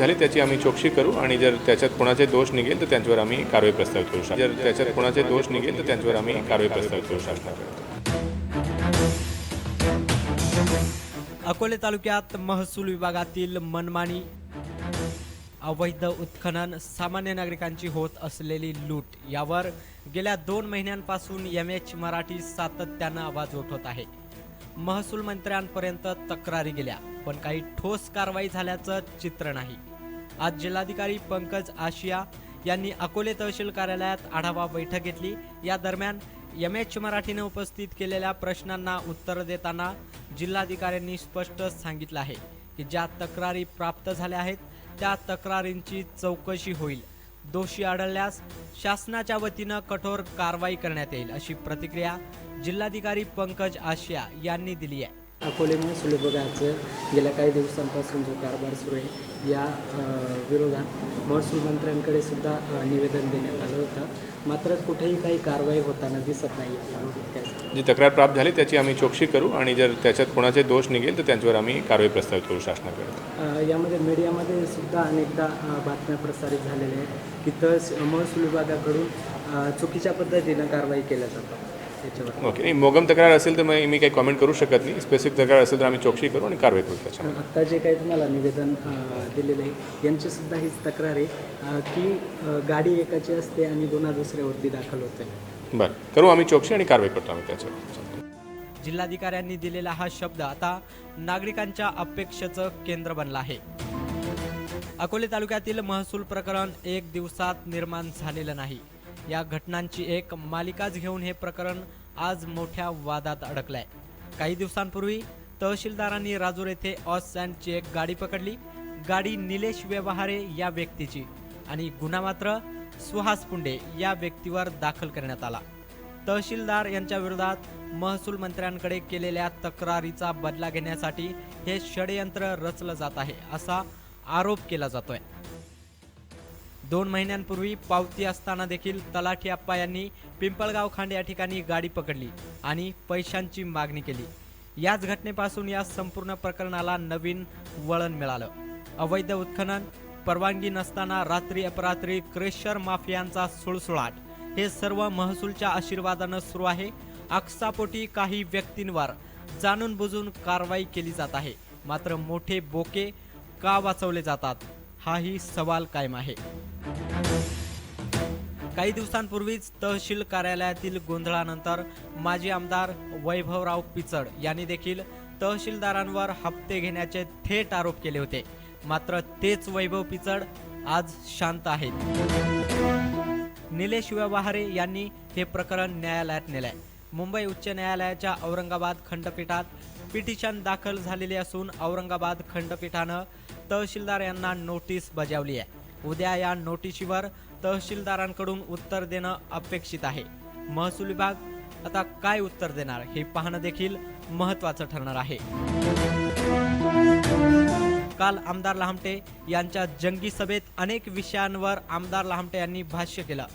झाली त्याची आम्ही चौकशी करू आणि जर त्याच्यात कोणाचे दोष निघेल तर त्यांच्यावर आम्ही कारवाई प्रस्तावित करू शकतो. जर त्याच्यात कोणाचे दोष निघेल तर त्यांच्यावर आम्ही कारवाई प्रस्तावित करू शकतो. अकोले तालुक्यात महसूल विभागातील मनमानी अवैध उत्खनन सामान्य नागरिकांची होत असलेली लूट यावर गेल्या दोन महिन्यांपासून एम एच मराठी सातत्यानं आवाज उठवत आहे. महसूल मंत्र्यांपर्यंत तक्रारी गेल्या पण काही ठोस कारवाई झाल्याचं चित्र नाही. आज जिल्हाधिकारी पंकज आशिया यांनी अकोले तहसील कार्यालयात आढावा बैठक घेतली. या दरम्यान एम एच मराठीने उपस्थित केलेल्या प्रश्नांना उत्तर देताना जिल्हाधिकाऱ्यांनी स्पष्ट सांगितलं आहे की ज्या तक्रारी प्राप्त झाल्या आहेत त्या तक्रारींची चौकशी होईल. दोषी आढळल्यास शासनाच्या वतीनं कठोर कारवाई करण्यात येईल अशी प्रतिक्रिया जिल्हाधिकारी पंकज आशिया यांनी दिली आहे. अकोले सुलभ गेल्या काही दिवसांपासून जो कारभार सुरू आहे या विरोधात महसूल मंत्र्यांकडे सुद्धा निवेदन देण्यात आलं होतं. मात्र कुठेही काही कारवाई होताना दिसत नाही? जी तक्रार प्राप्त झाली त्याची आम्ही चौकशी करू आणि जर त्याच्यात कोणाचे दोष निघेल तर त्यांच्यावर आम्ही कारवाई प्रस्तावित करू शासनाकडे. यामध्ये मीडियामध्ये सुद्धा अनेकदा बातम्या प्रसारित झालेल्या आहेत की तहस महसूल विभागाकडून चुकीच्या पद्धतीनं कारवाई केल्या जातात. ओके. नाही मोगम तक्रार असेल तर मग मी काही कॉमेंट करू शकत नाही. स्पेसिफिक तक्रार असेल तर आम्ही चौकशी करू आणि कारवाई करू त्याच्यावर आत्ता जे काही तुम्हाला निवेदन दिलेलं आहे यांची सुद्धा हीच तक्रार आहे की गाडी एकाची असते आणि गुन्हा दुसऱ्यावरती दाखल होते. बरं. करू आम्ही चौकशी आणि कारवाई करतो आम्ही त्याच्यावर. जिल्हाधिकाऱ्यांनी दिलेला हा शब्द आता नागरिकांच्या अपेक्षेचं केंद्र बनला आहे. अकोले तालुक्यातील महसूल प्रकरण एक दिवसात निर्माण झालेलं नाही. या घटनांची एक मालिकाच घेऊन हे प्रकरण आज मोठ्या वादात अडकलंय. काही दिवसांपूर्वी तहसीलदारांनी राजूर येथे ऑस सँडची एक गाडी पकडली. गाडी निलेश व्यवहारे या व्यक्तीची आणि गुन्हा मात्र सुहास पुंडे या व्यक्तीवर दाखल करण्यात आला. तहसीलदार यांच्या विरोधात महसूल मंत्र्यांकडे केलेल्या तक्रारीचा बदला घेण्यासाठी हे षडयंत्र रचलं जात आहे असा आरोप केला जातोय. दोन महिन्यांपूर्वी पावती असताना देखील तलाठी आप्पा यांनी पिंपळगाव खांड या ठिकाणी गाडी पकडली आणि पैशांची मागणी केली. याच घटनेपासून या संपूर्ण प्रकरणाला नवीन वळण मिळालं. अवैध उत्खनन परवानगी नसताना रात्री अपरात्री क्रेशर माफियांचा सुळसुळाट हे सर्व महसूलच्या आशीर्वादानं सुरू आहे. आकसापोटी काही व्यक्तींवर जाणून बुजून कारवाई केली जात आहे. मात्र मोठे बोके का वाचवले जातात? हाही सवाल कायम आहे. काही दिवसांपूर्वीच तहसील कार्यालयातील गोंधळानंतर माजी आमदार वैभवराव पिचड यांनी देखील तहसीलदारांवर हप्ते घेण्याचे थेट आरोप केले होते. मात्र तेच वैभव पिचड आज शांत आहेत. निलेश व्यवहारे यांनी हे प्रकरण न्यायालयात नेलंय. मुंबई उच्च न्यायालयाच्या औरंगाबाद खंडपीठात पिटिशन दाखल झालेले असून औरंगाबाद खंडपीठानं तहसीलदार यांना नोटीस बजावली आहे. उद्या या नोटिशीवर तहसीलदारांकडून उत्तर देणं अपेक्षित आहे. महसूल विभाग आता काय उत्तर देणार हे पाहणं देखील महत्त्वाचं ठरणार आहे. काल आमदार लहामटे यांच्या जंगी सभेत अनेक विषयांवर आमदार लहामटे यांनी भाष्य केलं.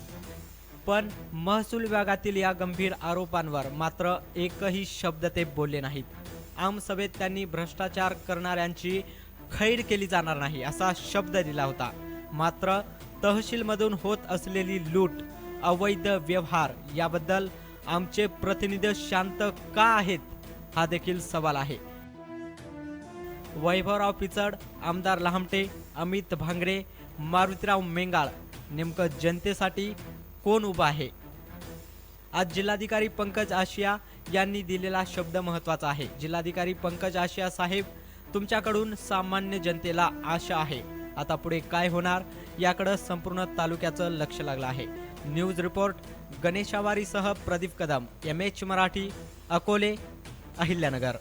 पण महसूल विभागातील या गंभीर आरोपांवर मात्र एकही शब्द ते बोलले नाहीत. आमसभेत त्यांनी भ्रष्टाचार करणाऱ्यांची खैर केली जाणार नाही असा शब्द दिला होता. मात्र तहसीलमधून होत असलेली लूट अवैध व्यवहार याबद्दल आमचे प्रतिनिधी शांत का आहेत हा देखील सवाल आहे. वैभवराव पिचड आमदार लहामटे अमित भांगरे मारुतीराव मेंगाळ नेमकं जनतेसाठी कोण उभं आहे? आज जिल्हाधिकारी पंकज आशिया यांनी दिलेला शब्द महत्त्वाचा आहे. जिल्हाधिकारी पंकज आशिया साहेब तुमच्याकडून सामान्य जनतेला आशा आहे. आता पुढे काय होणार? याकडं संपूर्ण तालुक्याचं लक्ष लागलं आहे. न्यूज रिपोर्ट गणेशावारीसह प्रदीप कदम एम एच मराठी अकोले अहिल्यानगर.